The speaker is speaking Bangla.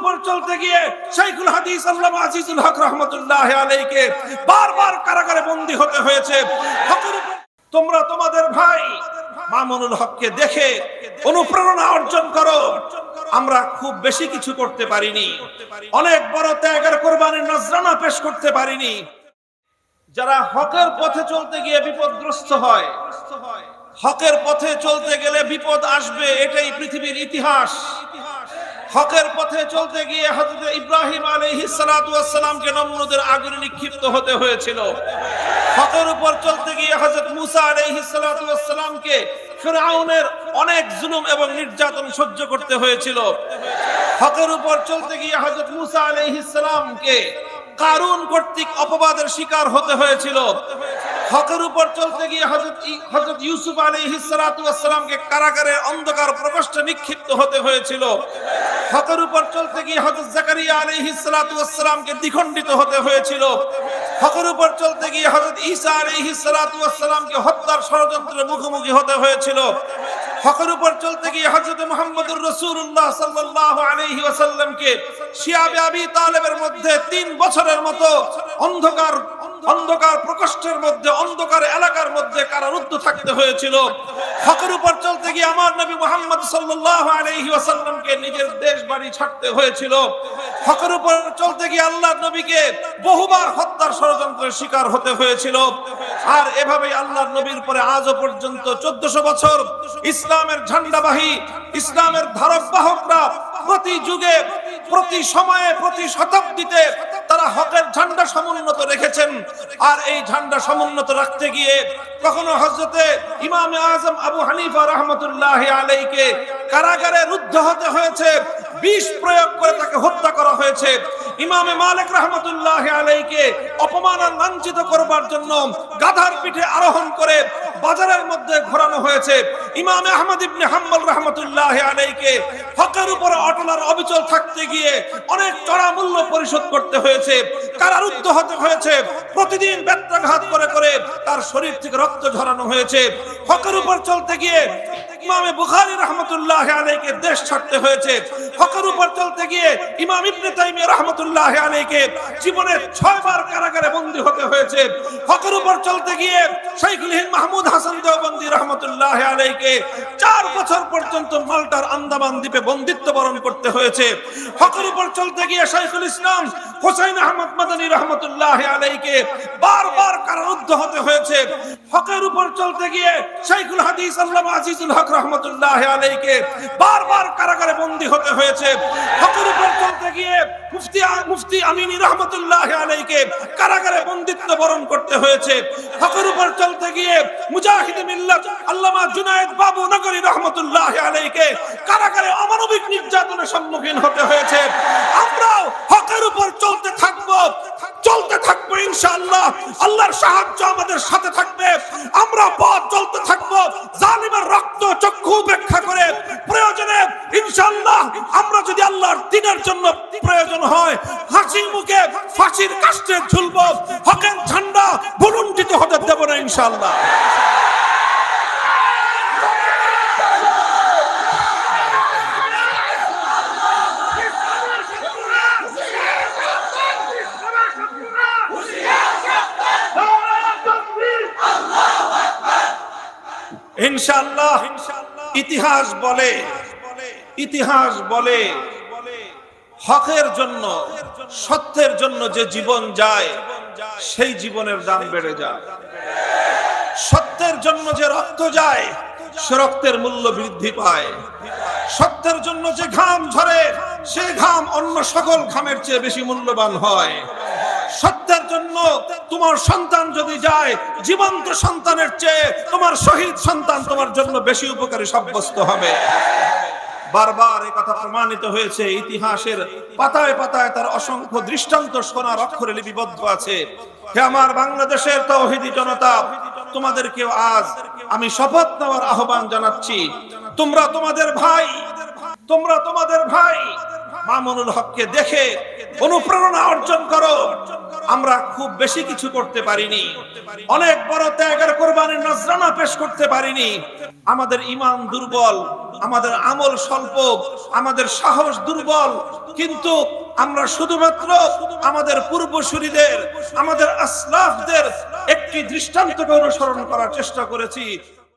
উপর চলতে গিয়ে শাইখুল হাদিস আল্লামা আজিজুল হক রহমতুল্লাহ আলাইকে বারবার কারাগারে বন্দী হতে হয়েছে। তোমরা তোমাদের ভাই মামুনুল হককে দেখে অনুপ্রেরণা অর্জন করো। আমরা খুব বেশি কিছু করতে পারিনি। অনেক বড় ত্যাগের কোরবানির নজরানা পেশ করতে পারিনি। যারা হকের পথে চলতে গিয়ে বিপদগ্রস্ত হয়, হকের পথে চলতে গেলে বিপদ আসবে, এটাই পৃথিবীর ইতিহাস। হকের পথে চলতে গিয়ে হযরত ইব্রাহিম আলাইহিস সালাতু ওয়াস সালামকে নমরুদের আগুনে নিক্ষিপ্ত হতে হয়েছিল। হকের উপর চলতে গিয়ে হযরত মুসা আলাইহিস সালাতু ওয়াস সালামকে ফিরআউনের অনেক জুলুম এবং নির্যাতন সহ্য করতে হয়েছিল। হকের উপর চলতে গিয়ে হযরত মুসা আলাইহিস সালামকে কারুন কর্তৃক অপবাদের শিকার হতে হয়েছিল। হকের উপর চলতে গিয়ে হযরত ই- হযরত ইউসুফ ওয়াস সালামকে কারাগারে অন্ধকার প্রকোষ্ঠে নিক্ষিপ্ত হতে হয়েছিল। হকের উপর চলতে গিয়ে হযরত জাকারিয়া আলাইহিস সালাতু ওয়াস দ্বিখণ্ডিত হতে হয়েছিল। হকের উপর চলতে গিয়ে হযরত ঈসা আলাইহিস সালাতু ওয়াস হত্যার ষড়যন্ত্রের মুখোমুখি হতে হয়েছিল। হকের উপর চলতে গিয়ে হযরত মুহাম্মদুর রাসূলুল্লাহ সাল্লাল্লাহু আলাইহি ওয়াসাল্লামকে শিয়াবে আবি তালেবের মধ্যে তিন বছরের মতো অন্ধকার অন্ধকার। প্রকোষ্ঠের মধ্যে, অন্ধকার এলাকার মধ্যে কারারুদ্ধ থাকতে হয়েছিল? হকের উপর চলতে গিয়ে আমার নবী মুহাম্মদ আলাইহি ওয়াসাল্লামকে নিজের দেশ বাড়ি ছাড়তে হয়েছিল। হকের উপর চলতে গিয়ে আল্লাহ নবীকে বহুবার হত্যার ষড়যন্ত্রের শিকার হতে হয়েছিল। আর এভাবে আল্লাহ নবীর পরে আজও পর্যন্ত চোদ্দশো বছর ইসলামের ঝান্ডাবাহী, ইসলামের ধারক বাহকরা প্রতি যুগে প্রতি সময়ে, প্রতি শতাব্দীতে তারা হকের ঝান্ডা সমুন্নত রেখেছেন। আর এই ঝান্ডা সমুন্নত রাখতে গিয়ে কখনো হজরতে ইমাম আজম আবু হানিফা রহমতুল্লাহ আলাইকে কারাগারে রুদ্ধ হতে হয়েছে, বিষ প্রয়োগ করে তাকে হত্যা করা হয়েছে। ইমামে মালিক রহমতুল্লাহ আলাইকে অপমান আর লাঞ্ছিত করবার জন্য গাধার পিঠে আরোহণ করে বাজারের মধ্যে ঘোরানো হয়েছে। ইমামে আহমদ ইবনে হাম্বল রহমতুল্লাহ আলাইকে হকের উপরে অটলার অবিচল থাকতে গিয়ে অনেক চড়া মূল্য পরিশোধ করতে হয়েছে। কারারুদ্ধ হতে হয়েছে। প্রতিদিন ব্যত্রাঘাত করে করে তার শরীর থেকে রক্ত ঝরানো হয়েছে। হকের উপর চলতে গিয়ে ইমামে বুখারী রহমতুল্লাহ আলাইকে দেশ ছাড়তে হয়েছে। হকের উপর চলতে গিয়ে ইমাম ইবনে তাইমিয়া রহমতুল্লাহ আলাইকে জীবনে ছয়বার কারাগারে বন্দী হতে হয়েছে। হকের উপর চলতে গিয়ে শাইখুল হিন্দ মাহমুদ হাসান দেওবন্দি রহমতুল্লাহ আলাইকে চার বছর পর্যন্ত মাল্টার আন্দামান দ্বীপে বন্দিত্ব বরণ করতে হয়েছে। হকের উপর চলতে গিয়ে শাইখুল ইসলাম হোসাইন আহমদ মাদানী রহমতুল্লাহ আলাইকে বারবার কারারুদ্ধ হতে হয়েছে। হকের উপর চলতে গিয়ে শাইখুল হাদিস আল্লামা আজিজুল হক রহমতুল্লাহ আলাইকে বারবার কারাগারে বন্দী হতে হয়েছে। হকের উপর চলতে গিয়ে মুফতি মুফতি আমিনী রহমতুল্লাহ আলাইকে কারাগারে বন্দিত্ব বরণ করতে হয়েছে। হকের উপর চলতে গিয়ে মুজাহিদ মিল্লাত আল্লামা জুনায়েদ বাবু নগরী রহমতুল্লাহ আলাইকে কারাগারে অমানবিক নির্যাতনের সম্মুখীন হতে হয়েছে। আমরাও হকের উপর চলতে থাকব। চলতে থাকব ইনশাআল্লাহ। আল্লাহর সাহায্য আমাদের সাথে থাকবে। আমরা পথ চলতে থাকব। জালিমের রক্ত চক্ষু উপেক্ষা করে প্রয়োজনে ইনশাআল্লাহ আমরা যদি আল্লাহর দিনের জন্য ফাঁসির কাষ্টে ঝুলবো। হকের ঝান্ডা ভুলুণ্ঠিত হতে দেব না ইনশাআল্লাহ। ইনশাআল্লাহ, ইতিহাস বলে ইতিহাস বলে হকের জন্য, সত্যের জন্য যে জীবন যায়, সেই জীবনের দাম বেড়ে যায়। সত্যের জন্য যে রক্ত যায়, সে রক্তের মূল্য বৃদ্ধি পায়। সত্যের জন্য যে ঘাম ঝরে, সে ঘাম অন্য সকল ঘামের চেয়ে বেশি মূল্যবান হয়। সত্যের জন্য তোমার সন্তান যদি যায়, জীবন্ত সন্তানের চেয়ে তোমার শহীদ সন্তান তোমার জন্য বেশি উপকারী সাব্যস্ত হবে। বারবার এই কথা প্রমাণিত হয়েছে। ইতিহাসের পাতায় পাতায় তার অসংখ্য দৃষ্টান্ত সোনার অক্ষরে লিপিবদ্ধ আছে। হে আমার বাংলাদেশের তৌহিদি জনতা তোমাদেরকে আজ আমি শপথ নেওয়ার আহ্বান জানাচ্ছি। তোমরা তোমাদের ভাই, তোমরা তোমাদের ভাই মামুনুল হককে দেখে অনুপ্রেরণা অর্জন করো। আমরা খুব বেশি কিছু করতে পারিনি। অনেক বড় ত্যাগের কোরবানির নজরানা পেশ করতে পারিনি। আমাদের ইমান দুর্বল, আমাদের আমল স্বল্প, আমাদের সাহস দুর্বল। কিন্তু আমরা শুধুমাত্র আমাদের পূর্বসূরীদের, আমাদের আসলাফদের একটি দৃষ্টান্তকে অনুসরণ করার চেষ্টা করেছি।